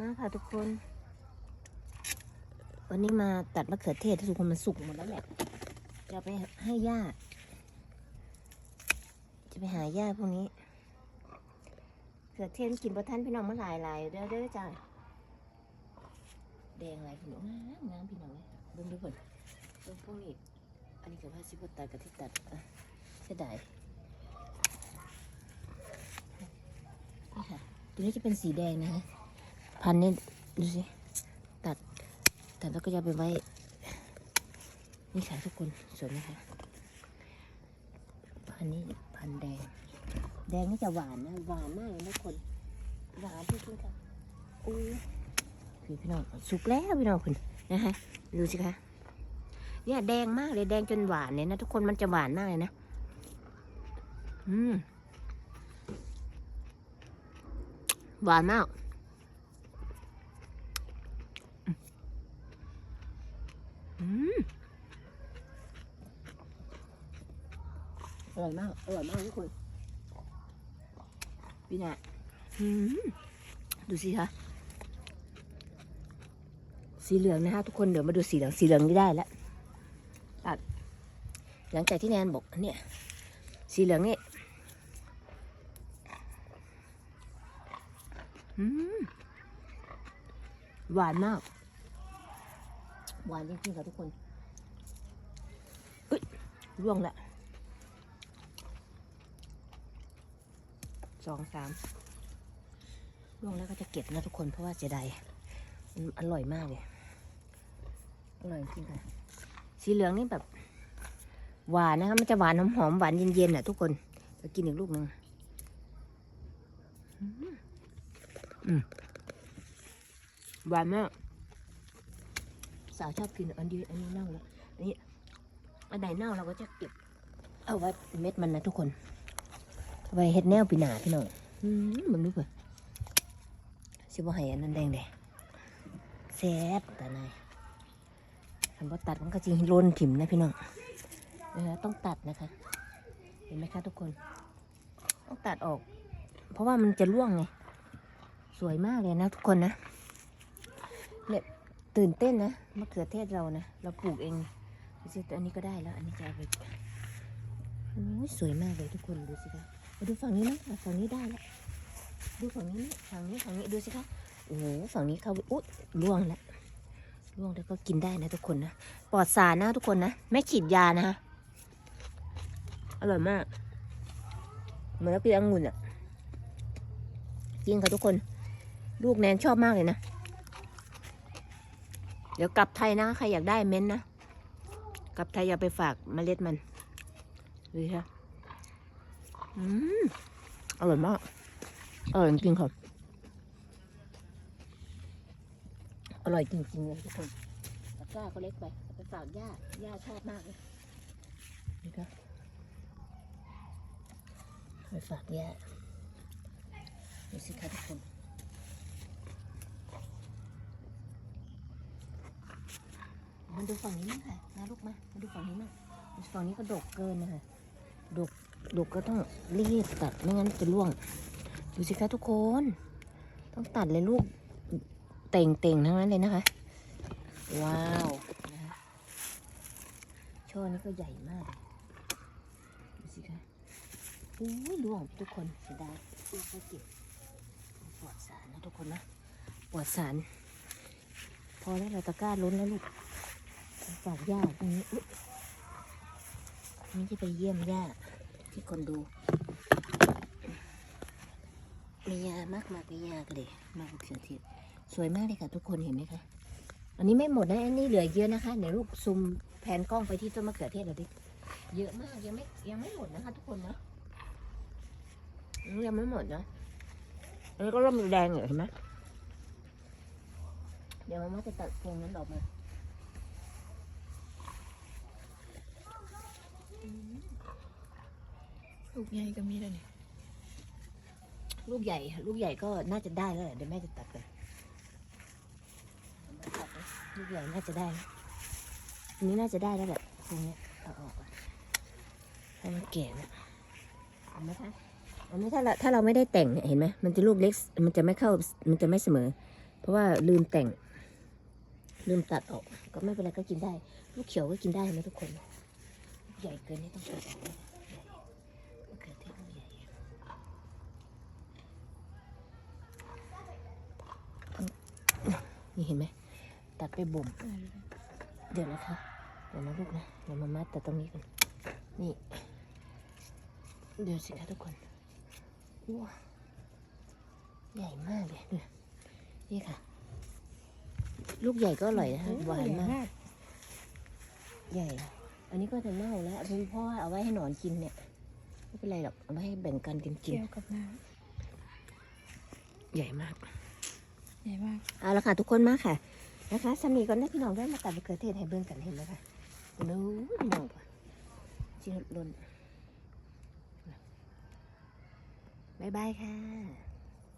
มาค่ะทุกคน วันนี้มาตัดมะเขือเทศทุกคนมันสุกหมดแล้วแหละจะไปให้ย่า จะไปหาย่าพวกนี้เขือเทศกินประท่านพี่น้องมาหลายหลายเด้อเด้อจ้าแดงหลายพี่น้องงามงามพี่น้องเลยเบิ่งดูผลเบิ่งพวกนี้อันนี้กับว่าซิบตัดกับที่ตัดอะเสียดายนี่ค่ะตัวนี้จะเป็นสีแดงนะคะ พันนี่ดูสิ ตัด ตัดแล้วก็จะเอาไปไว้ นี่ค่ะทุกคนสวยไหมคะ พันนี้พันแดง แดงนี่จะหวานนะ หวานมากเลยนะคน หวานที่สุดค่ะอู้พี่พี่น้องสุกแล้วพี่น้องคุณนะคะดูสิคะเนี่ยแดงมากเลยแดงจนหวานเลยนะทุกคนมันจะหวานมากเลยนะ อืม หวานมาก อืม อร่อยมาก อร่อยมากทุกคนพี่น่ะดูสิคะ สีเหลืองนะคะทุกคน เดี๋ยวมาดูสีเหลือง สีเหลืองนี่ได้แล้วตัดหลังจากที่แนนบอกเนี่ย สีเหลืองนี่หวานมาก หวานจริงๆค่ะทุกคนอุ้ยร่วงละ สองสามร่วงแล้วก็จะเก็บนะทุกคนเพราะว่าเสียดายมันอร่อยมากเลยอร่อยจริงค่ะสีเหลืองนี่แบบ หวานนะคะมันจะหวานหอมๆหวานเย็นๆอะทุกคนจะกินอีกลูกหนึ่งหวานมากสาวชอบกินอันนี้อันนี้เน่าแล้วอันนี้อันไหนเน่าเราก็จะเก็บ เอาไว้เม็ดมันนะทุกคน เอาไว้เฮ็ดแนวปีหนาพี่น้องอืมมึงดูเผื่อสิบ่ให้อันนั้นแดงเลยแซ่บแต่นายคำว่าตัดมันก็จริงโลนถิ่มนะพี่น้องเออต้องตัดนะคะ เห็นไหมคะทุกคน ต้องตัดออก เพราะว่ามันจะร่วงไง สวยมากเลยนะทุกคนนะตื่นเต้นนะมะเขือเทศเรานะ เราปลูกเองดูสิอันนี้ก็ได้แล้ว อันนี้จะเอาไปโอ้ยสวยมากเลยทุกคนดูสิคะ มาดูฝั่งนี้นะฝั่งนี้ได้แล้วดูฝั่งนี้ฝั่งนี้ฝั่งนี้ดูสิคะโอ้โหฝั่งนี้เขาอุ๊ยร่วงแล้วร่วงแล้วก็กินได้นะทุกคนนะปลอดสารนะทุกคนนะไม่ฉีดยานะฮะอร่อยมากเหมือนเรากินองุ่นอะจริงค่ะทุกคน ลูกแนนชอบมากเลยนะเดี๋ยวกลับไทยนะใครอยากได้เม้นต์นะกลับไทยอย่าไปฝากเมล็ดมันดูค่ะ อืมอร่อยมากอร่อยจริงๆครับอร่อยจริงๆเลยทุกคนตะกร้าก็เล็กไปเอาไปฝากย่าย่าชอบมากเลยนี่ค่ะไปฝากย่าดูสิคะทุกคนมาดูฝั่งนี้มั้งค่ะนะลูกมามาดูฝั่งนี้มั้งฝั่งนี้ก็ดกเกินนะคะดก ดกก็ต้องรีบตัดไม่งั้นจะร่วง ดูสิคะทุกคน ต้องตัดเลยลูกเต่งเต่งๆทั้งนั้นเลยนะคะ ว้าวนะคะช่อนี้ก็ใหญ่มาก ดูสิคะอุ้ยร่วงทุกคนเสียดายลูกก็เก็บปวดสารนะทุกคนนะปวดสาร พอแล้วเราตะกร้าล้นแล้วลูกฝากย่าตรงนี้อุ๊ยนี่จะไปเยี่ยมย่า ที่คนดู มียามากมากมียากเลยมากกว่าเขือเทศสวยมากเลยค่ะทุกคนเห็นไหมคะ อันนี้ไม่หมดนะ อันนี้เหลือเยอะนะคะเดี๋ยวลูกซูมแผนกล้องไปที่ต้นมะเขือเทศเราดิ เยอะมากยังไม่ยังไม่หมดนะคะ ทุกคนนะยังไม่หมดนะอันนี้ก็เริ่มแดงอยู่เห็นไหมเดี๋ยวมาม่าจะตัดพวงนั้นออกมา ลูกใหญ่ก็มีแล้วนี่ลูกใหญ่ ลูกใหญ่ก็น่าจะได้แล้วแหละเดี๋ยวแม่จะตัดไปลูกใหญ่น่าจะได้อันนี้น่าจะได้แล้วแหละตรงนี้เอาออกก่อนให้มันแก่นะเห็นไหมคะอันนี้ถ้าเราถ้าเราไม่ได้แต่งเนี่ยเห็นไหมมันจะลูกเล็ก มันจะไม่เข้า มันจะไม่เสมอ เพราะว่าลืมแต่ง ลืมตัดออก ก็ไม่เป็นไรก็กินได้ ลูกเขียวก็กินได้นะทุกคน ใหญ่เกินนี่ต้องตัดออกนะมะเขือเทศลูกใหญ่ นี่เห็นไหมตัดไปบ่ม เดี๋ยวนะคะ เดี๋ยวนะลูกนะ เดี๋ยวมามัดแต่ตรงนี้กันนี่ เดี๋ยวสิคะทุกคนว้าใหญ่มากเลยดูนี่ค่ะ ลูกใหญ่ก็อร่อยนะคะหวานมาก ใหญ่ อันนี้ก็จะเน่าแล้วคุณพ่อเอาไว้ให้หนอนกินเนี่ย ไม่เป็นไรหรอก เอาไว้ให้แบ่งกันกินกิน เกี่ยวกับน้ใหญ่มากำ ใหญ่มากเอาละค่ะทุกคนมากค่ะ นะคะสามีก่อนได้พี่น้องได้มาตัดมะเขือเทศให้เบิ่งกันเห็นไหมคะดูพี่น้องก่อนจีนล้นบ๊ายบายค่ะ